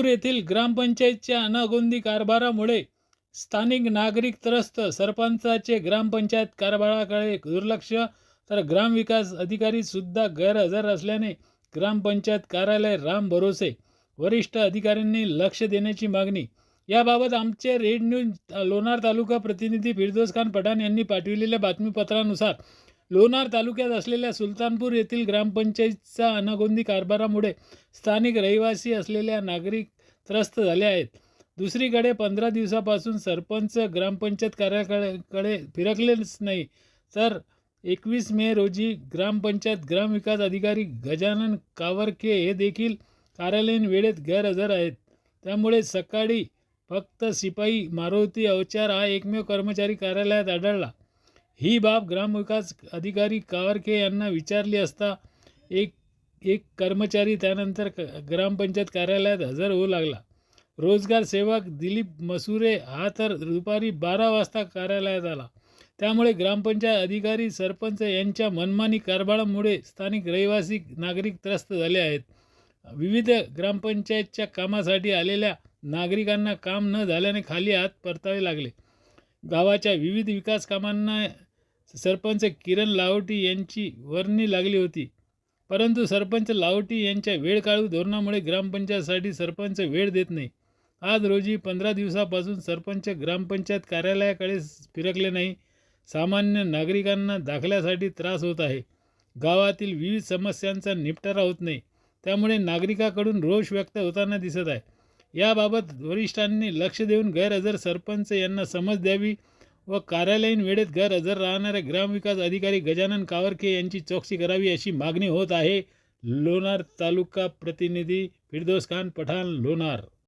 सुलतानपूर येथील ग्रामपंचायतच्या अनागोंदी कारभारामुळे स्थानिक नागरिक त्रस्त. सरपंचाचे ग्रामपंचायत कारभाराकडे दुर्लक्ष. तर ग्रामविकास अधिकारीसुद्धा गैरहजर असल्याने ग्रामपंचायत कार्यालय राम भरोसे. वरिष्ठ अधिकाऱ्यांनी लक्ष देण्याची मागणी. याबाबत आमचे रेड न्यूज लोणार तालुका प्रतिनिधी फिरदोस खान पठाण यांनी पाठविलेल्या बातमीपत्रानुसार लोणार तालुक्यात असलेल्या सुलतानपूर येथील ग्रामपंचायतचा अनागोंदी कारभारामुळे स्थानिक रहिवासी असलेल्या नागरिक त्रस्त झाले आहेत. दुसरीकडे पंधरा दिवसापासून सरपंच ग्रामपंचायत कार्याकडे फिरकलेच नाही. तर एकवीस मे रोजी ग्रामपंचायत ग्रामविकास अधिकारी गजानन कावरके हे देखील कार्यालयीन वेळेत गैरहजर आहेत. त्यामुळे सकाळी फक्त शिपाई मारुती अवचार हा एकमेव कर्मचारी कार्यालयात आढळला. ही बाब ग्रामविकास अधिकारी कावरके यांना विचारली असता एक एक कर्मचारी त्यानंतर क ग्रामपंचायत कार्यालयात हजर होऊ लागला. रोजगार सेवक दिलीप मसुरे हा तर दुपारी बारा वाजता कार्यालयात आला. त्यामुळे ग्रामपंचायत अधिकारी सरपंच यांच्या मनमानी कारभारामुळे स्थानिक रहिवासी नागरिक त्रस्त झाले आहेत. विविध ग्रामपंचायतच्या कामासाठी आलेल्या नागरिकांना काम न झाल्याने खाली हात परतावे लागले. गावाच्या विविध विकास कामांना सरपंच किरण लाहोटी यांची वर्णी लागली होती. परंतु सरपंच लाहोटी यांच्या वेळकाळू धोरणामुळे ग्रामपंचायतसाठी सरपंच वेळ देत नाही. आज रोजी पंधरा दिवसापासून सरपंच ग्रामपंचायत कार्यालयाकडे फिरकले नाही. सामान्य नागरिकांना दाखल्यासाठी त्रास होत आहे. गावातील विविध समस्यांचा निपटारा होत नाही. त्यामुळे नागरिकाकडून रोष व्यक्त होताना दिसत आहे. याबाबत वरिष्ठांनी लक्ष देऊन गैरहजर सरपंच यांना समज द्यावी व कार्यालयीन वेळेत घर हजर राहणाऱ्या ग्रामविकास अधिकारी गजानन कावरके यांची चौकशी करावी अशी मागणी होत आहे. लोणार तालुका प्रतिनिधी फिरदोस खान पठाण लोणार.